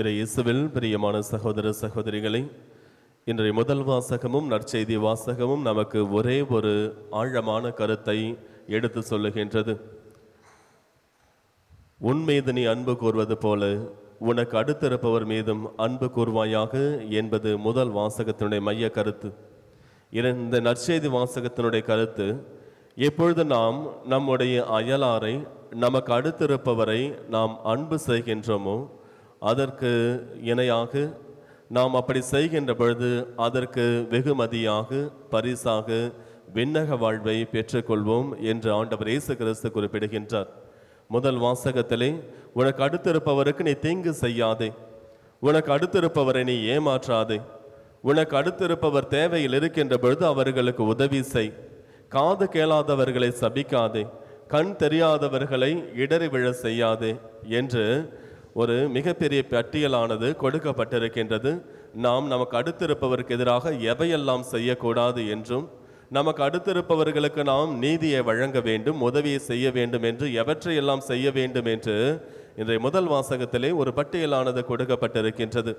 இறை இயேசுவில் பிரியமான சகோதர சகோதரிகளை இன்றைய முதல் வாசகமும் நற்செய்தி வாசகமும் நமக்கு ஒரே ஒரு ஆழமான கருத்தை எடுத்து சொல்லுகின்றது. உன் மீது நீ அன்பு கூர்வது போல உனக்கு அடுத்திருப்பவர் மீதும் அன்பு கூர்வாயாக என்பது முதல் வாசகத்தினுடைய மைய கருத்து. இந்த நற்செய்தி வாசகத்தினுடைய கருத்து எப்பொழுது நாம் நம்முடைய அயலாரை நமக்கு அடுத்திருப்பவரை நாம் அன்பு செய்கின்றோமோ அதற்கு இணையாக நாம் அப்படி செய்கின்ற பொழுது அதற்கு வெகுமதியாக பரிசாக விண்ணக வாழ்வை பெற்றுக்கொள்வோம் என்று ஆண்டவர் இயேசு கிறிஸ்து குறிப்பிடுகின்றார். முதல் வாசகத்திலே உனக்கு அடுத்திருப்பவருக்கு நீ தீங்கு செய்யாதே. உனக்கு அடுத்திருப்பவரை நீ ஏமாற்றாதே. உனக்கு அடுத்திருப்பவர் தேவையில் இருக்கின்ற பொழுது அவர்களுக்கு உதவி செய். காது கேளாதவர்களை சபிக்காதே. கண் தெரியாதவர்களை இடறி விழ செய்யாதே. என்று ஒரு மிகப்பெரிய பட்டியலானது கொடுக்கப்பட்டிருக்கின்றது. நாம் நமக்கு அடுத்திருப்பவருக்கு எதிராக எவையெல்லாம் செய்யக்கூடாது என்றும் நமக்கு அடுத்திருப்பவர்களுக்கு நாம் நீதியை வழங்க வேண்டும் உதவியை செய்ய வேண்டும் என்று எவற்றையெல்லாம் செய்ய வேண்டும் என்று இன்றைய முதல் வாசகத்திலே ஒரு பட்டியலானது கொடுக்கப்பட்டிருக்கின்றது.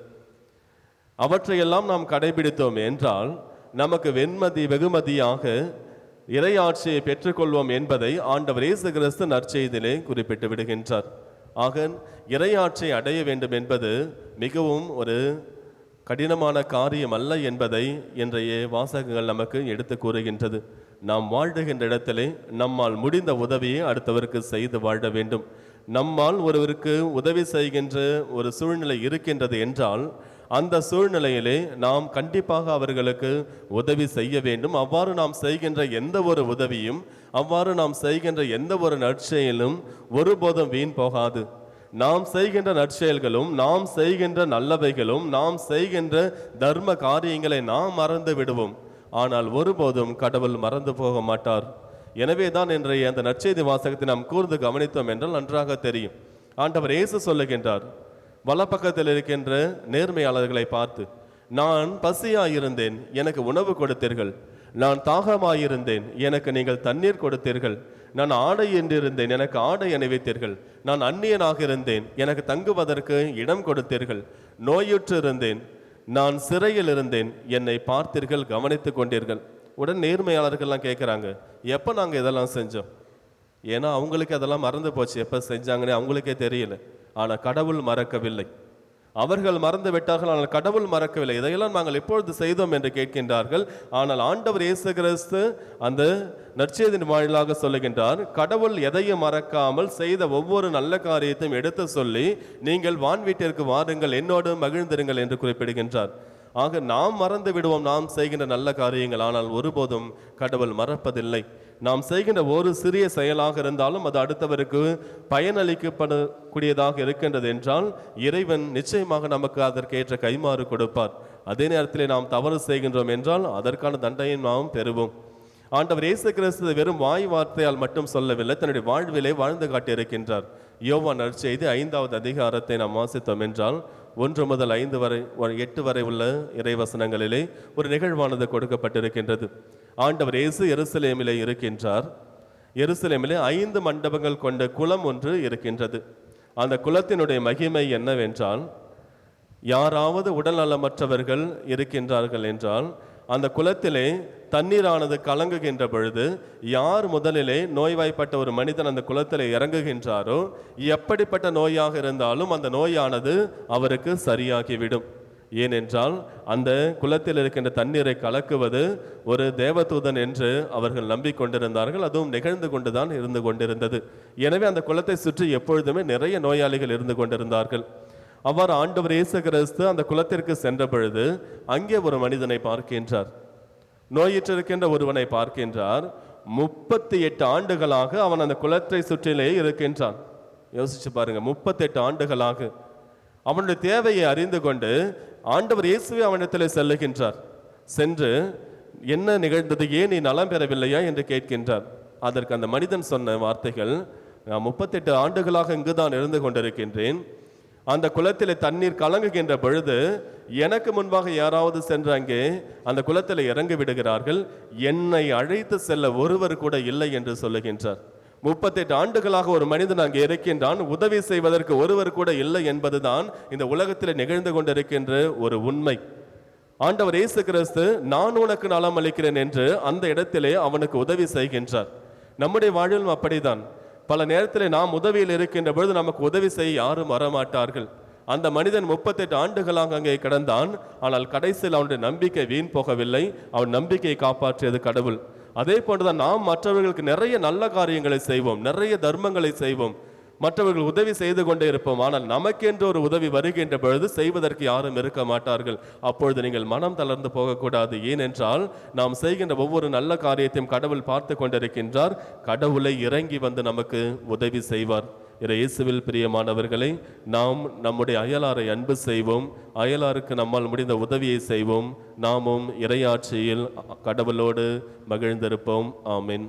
அவற்றையெல்லாம் நாம் கடைபிடித்தோம் என்றால் நமக்கு வெண்மதி வெகுமதியாக இறையாட்சியை பெற்றுக்கொள்வோம் என்பதை ஆண்டவர் இயேசு கிறிஸ்து நற்செய்தியிலே குறிப்பிட்டு விடுகின்றார். ஆக இறையாற்றை அடைய வேண்டும் என்பது மிகவும் ஒரு கடினமான காரியம் அல்ல என்பதை இன்றைய வாசகங்கள் நமக்கு எடுத்து கூறுகின்றது. நாம் வாழ்கின்ற இடத்திலே நம்மால் முடிந்த உதவியை அடுத்தவருக்கு செய்து வாழ வேண்டும். நம்மால் ஒருவருக்கு உதவி செய்கின்ற ஒரு சூழ்நிலை இருக்கின்றது என்றால் அந்த சூழ்நிலையிலே நாம் கண்டிப்பாக அவர்களுக்கு உதவி செய்ய வேண்டும். அவ்வாறு நாம் செய்கின்ற எந்த ஒரு உதவியும் அவ்வாறு நாம் செய்கின்ற எந்த ஒரு நற்செயலும் ஒருபோதும் வீண் போகாது. நாம் செய்கின்ற நற்செயல்களும் நாம் செய்கின்ற நல்லவைகளும் நாம் செய்கின்ற தர்ம காரியங்களை நாம் மறந்து விடுவோம். ஆனால் ஒருபோதும் கடவுள் மறந்து போக மாட்டார். எனவே தான் இன்றைய அந்த நற்செய்தி வாசகத்தை நாம் கூர்ந்து கவனித்தோம் என்றால் நன்றாக தெரியும். ஆண்டவர் இயேசு சொல்லுகின்றார் வலப்பக்கத்தில் இருக்கின்ற நேர்மையாளர்களை பார்த்து நான் பசியாயிருந்தேன் எனக்கு உணவு கொடுத்தீர்கள். நான் தாகமாயிருந்தேன் எனக்கு நீங்கள் தண்ணீர் கொடுத்தீர்கள். நான் ஆடை என்றிருந்தேன் எனக்கு ஆடை அணிவித்தீர்கள். நான் அந்நியனாக இருந்தேன் எனக்கு தங்குவதற்கு இடம் கொடுத்தீர்கள். நோயுற்று இருந்தேன் நான் சிறையில் இருந்தேன் என்னை பார்த்தீர்கள் கவனித்துக் கொண்டீர்கள். உடன் நேர்மையாளர்கள்லாம் கேட்குறாங்க எப்போ நாங்கள் இதெல்லாம் செஞ்சோம்? ஏன்னா அவங்களுக்கு அதெல்லாம் மறந்து போச்சு எப்போ செஞ்சாங்கன்னு அவங்களுக்கே தெரியல. ஆனால் கடவுள் மறக்கவில்லை. அவர்கள் மறந்து விட்டார்கள் ஆனால் கடவுள் மறக்கவில்லை. இதையெல்லாம் நாங்கள் எப்பொழுது செய்தோம் என்று கேட்கின்றார்கள். ஆனால் ஆண்டவர் இயேசு கிறிஸ்து அந்த நற்செய்தின் வாயிலாக சொல்லுகின்றார் கடவுள் எதையும் மறக்காமல் செய்த ஒவ்வொரு நல்ல காரியத்தையும் எடுத்து சொல்லி நீங்கள் வான் வீட்டிற்கு வாருங்கள் என்னோடு மகிழ்ந்திருங்கள் என்று குறிப்பிடுகின்றார். ஆக நாம் மறந்து விடுவோம் நாம் செய்கின்ற நல்ல காரியங்கள் ஆனால் ஒருபோதும் கடவுள் மறப்பதில்லை. நாம் செய்கின்ற ஒரு சிறிய செயலாக இருந்தாலும் அது அடுத்தவருக்கு பயனளிக்கப்படக்கூடியதாக இருக்கின்றது என்றால் இறைவன் நிச்சயமாக நமக்கு அதற்கேற்ற கைமாறு கொடுப்பார். அதே நேரத்திலே நாம் தவறு செய்கின்றோம் என்றால் அதற்கான தண்டனையை நாம் பெறுவோம். ஆண்டவர் இயேசு கிறிஸ்து வெறும் வாய் வார்த்தையால் மட்டும் சொல்லவில்லை தன்னுடைய வாழ்விலே வாழ்ந்து காட்டியிருக்கின்றார். யோவா நற்செய்தி ஐந்தாவது அதிகாரத்தை நாம் வாசித்தோம் என்றால் ஒன்று முதல் ஐந்து வரை எட்டு வரை உள்ள இறைவசனங்களிலே ஒரு நிகழ்வானது கொடுக்கப்பட்டிருக்கின்றது. ஆண்டவர் இயேசு எருசலேமிலே இருக்கின்றார். எருசலேமிலே ஐந்து மண்டபங்கள் கொண்ட குளம் ஒன்று இருக்கின்றது. அந்த குலத்தினுடைய மகிமை என்னவென்றால் யாராவது உடல்நலமற்றவர்கள் இருக்கின்றார்கள் என்றால் அந்த குளத்திலே தண்ணீரானது கலங்குகின்ற பொழுது யார் முதலிலே நோய்வாய்ப்பட்ட ஒரு மனிதன் அந்த குளத்திலே இறங்குகின்றாரோ எப்படிப்பட்ட நோயாக இருந்தாலும் அந்த நோயானது அவருக்கு சரியாகிவிடும். ஏனென்றால் அந்த குளத்தில் இருக்கின்ற தண்ணீரை கலக்குவது ஒரு தேவதூதன் என்று அவர்கள் நம்பிக்கொண்டிருந்தார்கள் அதுவும் நிகழ்ந்து கொண்டுதான் இருந்து கொண்டிருந்தது. எனவே அந்த குளத்தை சுற்றி எப்பொழுதுமே நிறைய நோயாளிகள் இருந்து கொண்டிருந்தார்கள். அவ்வாறு ஆண்டவர் இயேசு கிறிஸ்து அந்த குளத்திற்கு சென்ற பொழுது அங்கே ஒரு மனிதனை பார்க்கின்றார். நோயிற்றிருக்கின்ற ஒருவனை பார்க்கின்றார். முப்பத்தி எட்டு ஆண்டுகளாக அவன் அந்த குளத்தை சுற்றிலே இருக்கின்றான். யோசிச்சு பாருங்க முப்பத்தெட்டு ஆண்டுகளாக. அவனுடைய தேவையை அறிந்து கொண்டு ஆண்டவர் இயேசுவே அவனிடத்தில் செல்லுகின்றார். சென்று என்ன நிகழ்ந்தது? ஏன் நீ நலம் பெறவில்லையா? என்று கேட்கின்றார். அதற்கு அந்த மனிதன் சொன்ன வார்த்தைகள் நான் முப்பத்தெட்டு ஆண்டுகளாக இங்கு தான் இருந்து கொண்டிருக்கின்றேன். அந்த குளத்தில் தண்ணீர் கலங்குகின்ற பொழுது எனக்கு முன்பாக யாராவது சென்று அங்கே அந்த குளத்தில் இறங்கி விடுகிறார்கள். என்னை அழைத்து செல்ல ஒருவர் கூட இல்லை என்று சொல்லுகின்றார். முப்பத்தெட்டு ஆண்டுகளாக ஒரு மனிதன் அங்கே இருக்கின்றான். உதவி செய்வதற்கு ஒருவர் கூட இல்லை என்பதுதான் இந்த உலகத்தில் நிகழ்ந்து கொண்டிருக்கின்ற ஒரு உண்மை. ஆண்டவர் இயேசு கிறிஸ்து நான் உனக்கு நலம் அளிக்கிறேன் என்று அந்த இடத்திலே அவனுக்கு உதவி செய்கின்றார். நம்முடைய வாழ்விலும் அப்படிதான் பல நேரத்திலே நாம் உதவியில் இருக்கின்ற பொழுது நமக்கு உதவி செய்ய யாரும் வரமாட்டார்கள். அந்த மனிதன் முப்பத்தெட்டு ஆண்டுகளாக அங்கே கிடந்தான். ஆனால் கடைசியில் அவனுடைய நம்பிக்கை வீண் போகவில்லை. அவன் நம்பிக்கையை காப்பாற்றியது கடவுள். அதே போன்றுதான் நாம் மற்றவர்களுக்கு நிறைய நல்ல காரியங்களை செய்வோம் நிறைய தர்மங்களை செய்வோம். மற்றவர்கள் உதவி செய்து கொண்டே இருப்போம். ஆனால் நமக்கென்று ஒரு உதவி வருகின்ற பொழுது செய்வதற்கு யாரும் இருக்க மாட்டார்கள். அப்பொழுது நீங்கள் மனம் தளர்ந்து போகக்கூடாது. ஏனென்றால் நாம் செய்கின்ற ஒவ்வொரு நல்ல காரியத்தையும் கடவுள் பார்த்து கொண்டிருக்கின்றார். கடவுளை இறங்கி வந்து நமக்கு உதவி செய்வார். இறை இயேசுவில் பிரியமானவர்களை நாம் நம்முடைய அயலாரை அன்பு செய்வோம். அயலாருக்கு நம்மால் முடிந்த உதவியை செய்வோம். நாமும் இறையாட்சியில் கடவுளோடு மகிழ்ந்திருப்போம். ஆமின்.